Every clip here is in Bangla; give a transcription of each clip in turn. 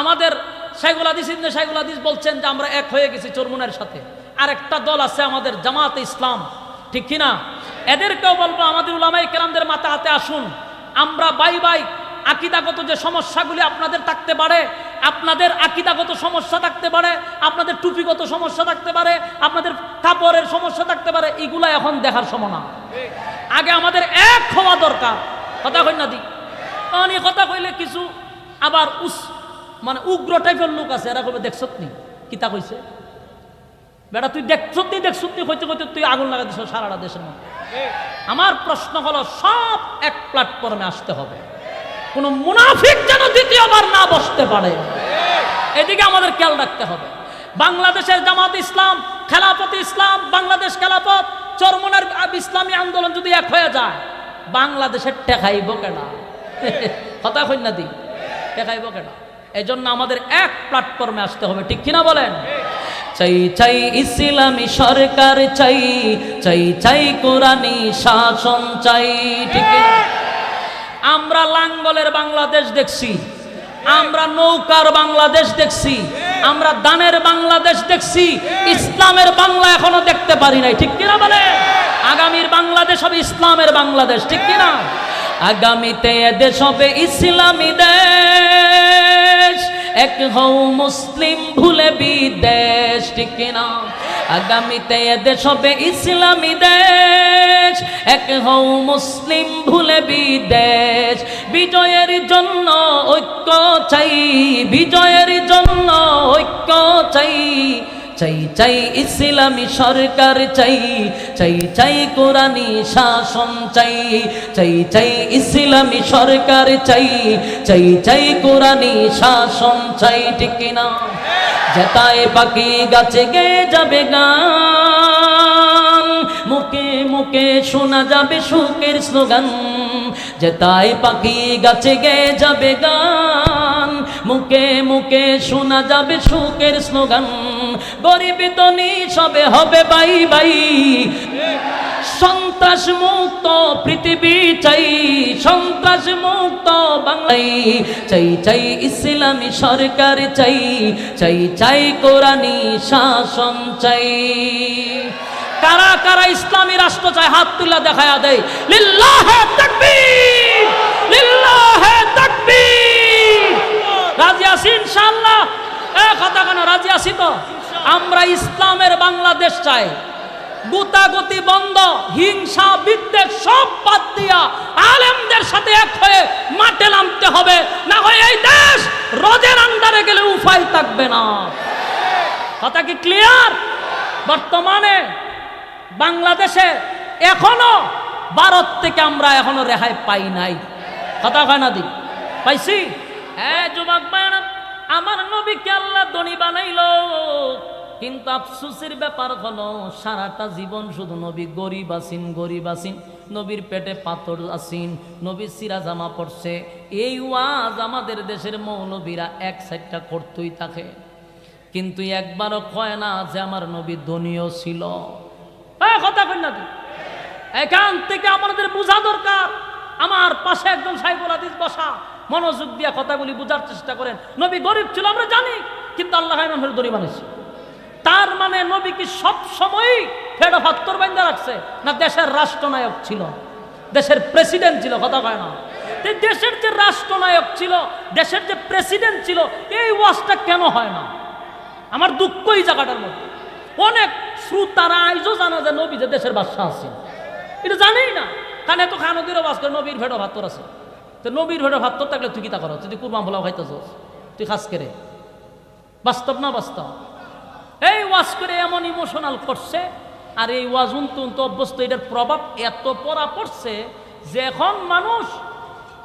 আমাদের শাইগুল হাদিস, ইবনে বলছেন যে আমরা এক হয়ে গেছি চরমুনের সাথে। আর একটা দল আছে আমাদের জামাতে ইসলাম। ঠিক কিনা এদেরকেও বলব, আমাদের উলামাই কেরামদের মাথা হাতে আসুন। আমরা বাই বাই আকিদাগত যে সমস্যাগুলি আপনাদের থাকতে পারে, আপনাদের আকিদাগত সমস্যা থাকতে পারে, আপনাদের টুপিগত সমস্যা থাকতে পারে, আপনাদের কাপড়ের সমস্যা থাকতে পারে এগুলা এখন দেখার সময় না। আগে আমাদের এক হওয়া দরকার। কথা কই না দি। কথা কইলে কিছু আবার উস মানে উগ্র টাইপের লোক আছে, এরা কবে দেখছত নি কিতা কইছে? বেটা, তুই দেখছত নি দেখছত নি হইতে হইতে তুই আগুন লাগা দিছ সারাটা দেশের মধ্যে। আমার প্রশ্ন হলো, সব এক প্ল্যাটফর্মে আসতে হবে। কোন মুনাফিক যেন দ্বিতীয়বার না বসতে পারে। এদিকে আমাদের খেয়াল রাখতে হবে। বাংলাদেশের জামাত ইসলাম, খেলাপত ইসলাম, বাংলাদেশ খেলাপত চরমনের ইসলামী আন্দোলন যদি এক হয়ে যায়, বাংলাদেশের টেকাইব কেনা কথা না দি। টেকাইব কেনা এই জন্য আমাদের এক প্ল্যাটফর্মে আসতে হবে, ঠিক কিনা বলেন? চাই চাই ইসলামী সরকার, চাই চাই চাই কোরআনী শাসন, চাই, ঠিক? আমরা লাঙ্গলের বাংলাদেশ দেখছি, আমরা নৌকার বাংলাদেশ দেখছি, আমরা দানের বাংলাদেশ দেখছি, ইসলামের বাংলা এখনও দেখতে পারি নাই, ঠিক কিনা বলে আগামীর বাংলাদেশ হবে ইসলামের বাংলাদেশ, ঠিক কিনা? আগামীতে এদেশ হবে ইসলামী দেশ। এক হও মুসলিম, ভুলে বিদেশ, ঠিক কিনা আগামীতে এদেশ হবে ইসলামী দেশ। এক হও মুসলিম, ভুলে বিদেশ। বিজয়ের জন্য ঐক্য চাই, বিজয়ের জন্য চাই চাই ইসলামী সরকার চাই চাই চাই কোরআনী শাসন চাই চাই চাই ইসলামী সরকার চাই চাই চাই কোরআনী শাসন চাই, ঠিক না? জেতায় পাখি গাছে গে যাবে গান, মুখে মুখে শোনা যাবে সুখের স্লোগান। জেতায় পাখি গাছে গে যাবে গান। মুখে মুখে শোনা যাবে সুখের স্লোগান। গরিব তনি সবে হবে বাই বাই। সন্ত্রাস মুক্ত পৃথিবী চাই, সন্ত্রাস মুক্ত বাংলাই চাই চাই ইসলামী সরকার চাই চাই চাই কোরআনী শাসন চাই। কারা কারা ইসলামী রাষ্ট্র চায় হাত তুলা দেখায়া দেয়? লিল্লাহে তাকবীর, লিল্লাহে রাজি আছি ইনশাআল্লাহ। এ কথা কেন রাজি আছি তো? আমরা ইসলামের বাংলাদেশ চাই। গুতাগুতি বন্ধ, হিংসা, বিদ্বেষ সব বাদ দিয়া আলেমদের সাথে এক হয়ে মাঠে নামতে হবে। না হয় এই দেশ রোজের আন্ডারে গেলে উপায় থাকবে না। কথা কি ক্লিয়ার বর্তমানে বাংলাদেশে এখনও ভারত থেকে আমরা এখনও রেহাই পাই নাই। কথা কয় না দি? পাইছি? হ্যাঁ যুবক ভাইয়েরা, আমার নবীকে আল্লাহ দনি বানাইলো। কিন্তু আফসোসের ব্যাপার হলো সারাটা জীবন শুধু নবী গরিব আসিন গরিব আসিন নবীর পেটে পাথর আসিন নবীর সিরা জামা পড়ছে এই ওয়াজ আমাদের দেশের মৌলবীরা এক সাইডটা করতেই থাকে। কিন্তু একবারও কয় না যে আমার নবী ধনীয় ছিল। কথা কই না এখান থেকে আমাদের বোঝা দরকার। আমার পাশে একজন সাইবুল হাদিস বসা। মনোযোগ দিয়ে কথাগুলি বোঝার চেষ্টা করেন। নবী গরিব ছিল, আমরা জানি, কিন্তু আল্লাহ মানুষের দড়ি বানিয়েছে তার মানে নবী কি সব সময় ফেডো হাত্তর বাইন্দা রাখছে, না দেশের রাষ্ট্রনায়ক ছিল? দেশের প্রেসিডেন্ট ছিল, কথা কয় না। দেশের যে রাষ্ট্রনায়ক ছিল, দেশের যে প্রেসিডেন্ট ছিল, এই ওয়াজটা কেন হয় না? আমার দুঃখ এই জায়গাটার মধ্যে। অনেক শ্রোতারা আইজও জানা যে নবী যে দেশের বাদশাহ আছে এটা জানেই না, কানে তো খানদিরও বাস করে নবীর ভেড়ো ভাত্তর আছে। তো নবীর ভেড়ো ভাত্তর থাকলে তুই কিতা করো তুই কুরমা ভোলাও খাইতেছ, তুই খাস করে বাস্তব না বাস্তব? এই ওয়াজ করে এমন ইমোশনাল করছে, আর এই ওয়াজ উন্তু অভ্যস্ত, এটার প্রভাব এত পড়া পড়ছে যে এখন মানুষ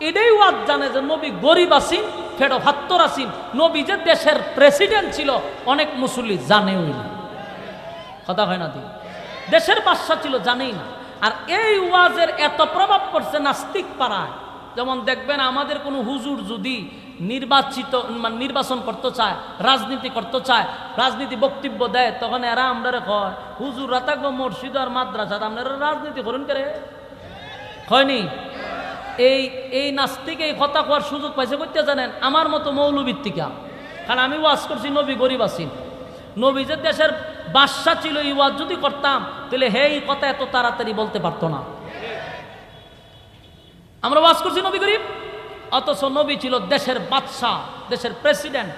এটাই ওয়াজ জানে যে নবী গরিব আসিন ফেরো ভাত্তর আসিন নবী যে দেশের প্রেসিডেন্ট ছিল, অনেক মুসল্লি জানেও না। কথা হয় না দি দেশের বাদশা ছিল জানেই না। আর এই ওয়াজের এত প্রভাব পড়ছে নাস্তিক পাড়ায়। যেমন দেখবেন আমাদের কোনো হুজুর যদি নির্বাচিত মানে নির্বাচন করতে চায়, রাজনীতি করতে চায়, রাজনীতি বক্তব্য দেয়, তখন এরা আমরা কয় হুজুররা থাকব মসজিদ আর মাদ্রাসা আপনারা রাজনীতি করুন করে হয়নি? এই এই নাস্তিক এই কথা কোয়ার সুযোগ পাইছে করতে জানেন? আমার মতো মৌলভিত্তিকা কারণ আমি ওয়াজ করছি নবী গরিব আছি নবী যে দেশের বাদশা ছিল এই ওয়াজ যদি করতাম, তাহলে হে এই কথা এত তাড়াতাড়ি বলতে পারতো না। আমরা ওয়াজ করছি নবী গরিব অথচ নবী ছিল দেশের বাদশাহ, দেশের প্রেসিডেন্ট।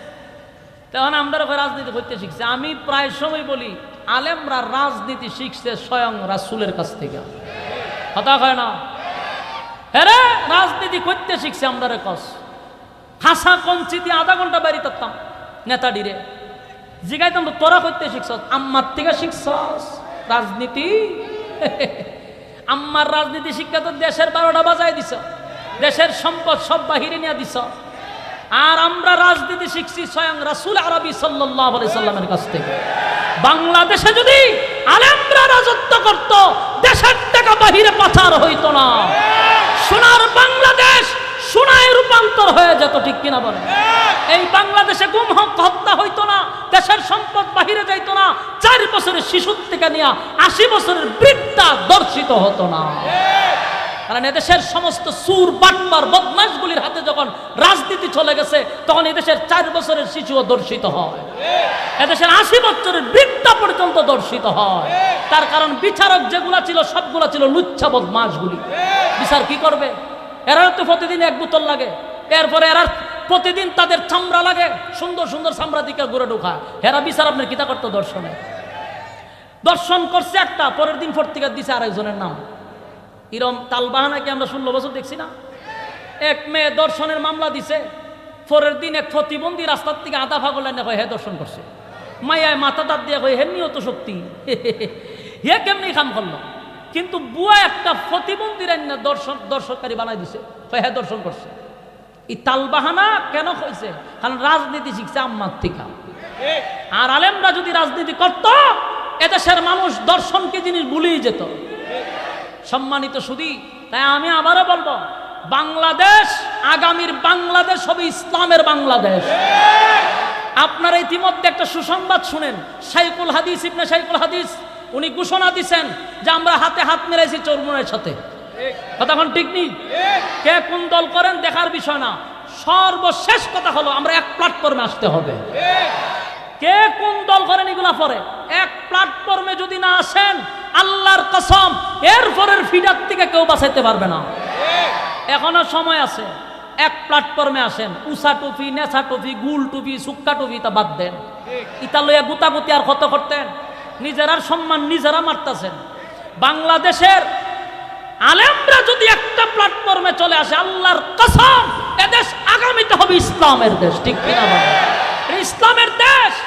তখন আমরা রাজনীতি করতে শিখছে। আমি প্রায় সময় বলি, আলেমরা রাজনীতি শিখছে স্বয়ং রাসুলের কাছ থেকে। কথা হয় না? হ্যাঁ রাজনীতি করতে শিখছে আমরা কস। হাসা কঞ্চি দিয়ে আধা ঘণ্টা বাড়ি থাকতাম নেতাডিরে জিগাইতাম, তোরা করতে শিখছ আম্মার থেকে শিখছস। রাজনীতি? আম্মার রাজনীতি শিক্ষা তো দেশের বারোটা বাজায় দিছ। দেশের সম্পদ সব বাহিরে নিয়ে দিছ। আর আমরা রাজনীতি শিখছি স্বয়ং রাসুল আরবি সাল্লামের কাছ থেকে। বাংলাদেশে যদি আলেমরা রাজত্ব করত, দেশের টাকা বাহিরে পাথার হইত না। সোনার বাংলাদেশ সোনায় রূপান্তর হয়ে যেত, ঠিক কিনা বলে এই বাংলাদেশে গুম হক, হত্যা হইতো না, দেশের সম্পদ বাহিরে যাইতো না, চার বছরের শিশুর থেকে নিয়ে আশি বছরের বৃদ্ধা দর্শিত হতো না। কারণ এদেশের সমস্ত সুর, বাটমার, বদমাশগুলির হাতে যখন রাজনীতি চলে গেছে, তখন এদেশের চার বছরের শিশুও দর্শিত হয়। এদেশের আশি বছরের বৃদ্ধা পর্যন্ত দর্শিত হয়। তার কারণ বিচারক যেগুলা ছিল, সবগুলা ছিল লুচ্ছা বদমাশগুলি। বিচার কি করবে? এরা তো প্রতিদিন এক বোতল লাগে এরপরে এরা প্রতিদিন তাদের চামড়া লাগে সুন্দর সুন্দর চামড়া দিকে ঘুরে ঢোকায় এরা বিচার আপনার কিতা করতো দর্শনে দর্শন করছে একটা পরের দিন পত্রিকা দিছে আরেকজনের নাম ইরম তালবাহানা কি আমরা ষোলো বছর দেখছি না এক মেয়ে দর্শনের মামলা দিছে পরের দিন এক প্রতিবন্ধী রাস্তার থেকে আধা ফাগল এনে কয় হে দর্শন করছে মাইয়ায় মাথা দাঁত দিয়ে কয় হে নিয়ত শক্তি হে কেমনি কাম করল কিন্তু বুয়া একটা প্রতিবন্ধী রান্না দর্শন দর্শককারী বানাই দিছে। কয় হে দর্শন করছে। এই তালবাহানা কেন হয়েছে কারণ রাজনীতি শিখছে আম্মার থেকে। আর আলেমরা যদি রাজনীতি করত, এদেশের মানুষ দর্শনকে জিনিস ভুলেই যেত। সম্মানিত সুদী, তাই আমি আবারও বলব, বাংলাদেশ, আগামীর বাংলাদেশ হবে ইসলামের বাংলাদেশ। আপনারা ইতিমধ্যে একটা সুসংবাদ শুনেন সাইকুল হাদিস, ইবনে সাইকুল হাদিস উনি ঘোষণা দিছেন যে আমরা হাতে হাত মেলাইছি চরমুনের সাথে। কথা ঠিক নেই কে কোন দল করেন দেখার বিষয় না। সর্বশেষ কথা হলো আমরা এক প্ল্যাটফর্মে আসতে হবে। কে কোন দল করেন এগুলা পরে? এক প্ল্যাটফর্মে যদি না আসেন, আল্লাহর কসম এর পরের ফিডার থেকে কেউ বাঁচাইতে পারবে না। এখনও সময় আছে, এক প্ল্যাটফর্মে আসেন। উষা টুপি নেশা টুপি, গুল টুপি, সুক্কা টুপি তা বাদ দেন। ইতা গুতাগুতি আর কত করতেন। নিজেরার সম্মান নিজেরা মারতেছেন। বাংলাদেশের আলেমরা যদি একটা প্ল্যাটফর্মে চলে আসে, আল্লাহর কসম এদেশ আগামীতে হবে ইসলামের দেশ, ঠিক কিনা ইসলামের দেশ